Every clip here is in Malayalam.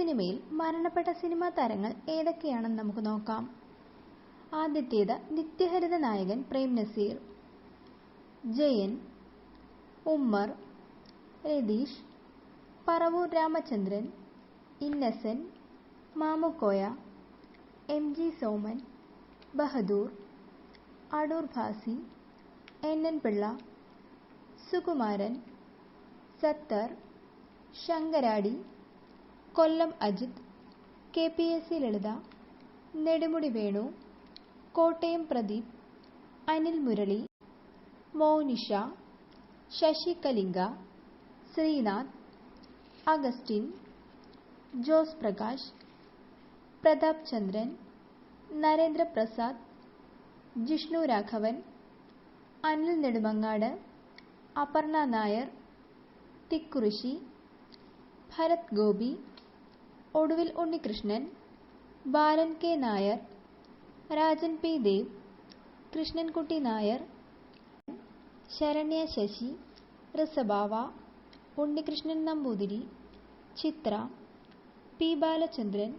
സിനിമയിൽ മരണപ്പെട്ട സിനിമാ താരങ്ങൾ ഏതൊക്കെയാണെന്ന് നമുക്ക് നോക്കാം. ആദ്യത്തേത് നിത്യഹരിത നായകൻ Prem Nazir Jayan Ummer Ratheesh Paravoor Ramachandran Innocent Mamukkoya M G Soman Bahadoor Adoor Bhasi N N Pillai Sukumaran Sathaar Sankaradi Kollam Ajith K P S C Lalitha Nedumudi Venu Kottayam Pradeep Anil Murali Monisha Sasi Kalinga Sreenath Augustine Jose Prakash Prathap Chandran Narendraprasad Jishnu Raghavan Anil Nedumangad Aparna Nair Thikkurissy Bharath Gopi Oduvil Unnikrishnan Balan K Nair Rajan P Dev Krishnankutty Nair Saranya Sasi Rizabawa Unnikrishnan Namboothiri Chithra P Balachandran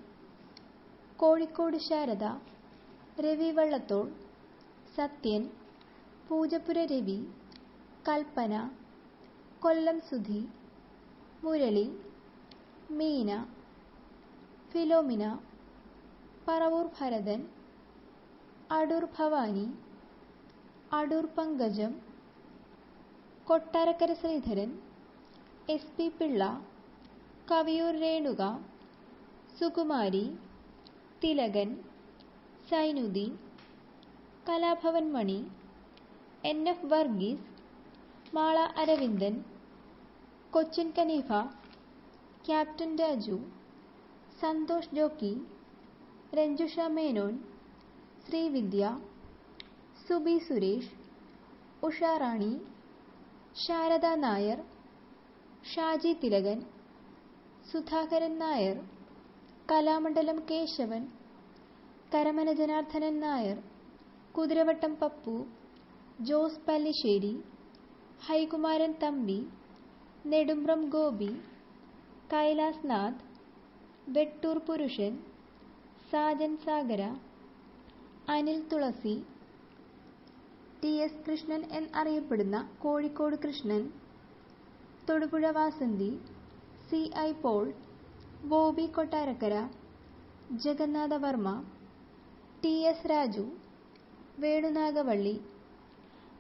Kozhikode Sharada Ravi Vallathol Sathyan Poojappura Ravi Kalpana Kollam Sudhi Murali Meena Philomina Paravoor Bharathan Adoor Bhavani Adoor Pankajam Kottarakkara Sreedharan S P Pillai Kaviyoor Renuka Sukumari Thilakan Zainuddin Kalabhavan Mani N F Varghese Mala Aravindan Cochin Haneefa captain Raju Santhosh Jogi Ranjusha Menon Srividya Subi Suresh Usharani Sharada Nair Shaji Thilakan Sudhakaran Nair Kalamandalam Keshavan Karamana Janardhanan Nair Kuthiravattam Pappu Jose Pallissery ഹൈകുമാരൻ Thampi Nedumbram Gopi Kailas Nath Vettoor Purushan Sajan Sagara Anil Thulasi T S Krishnan എന്നറിയപ്പെടുന്ന Kozhikode Krishnan Thodupuzha Vasanthi C I Paul Bobby Kottarakkara Jagannatha Varma T S Raju Venunagavally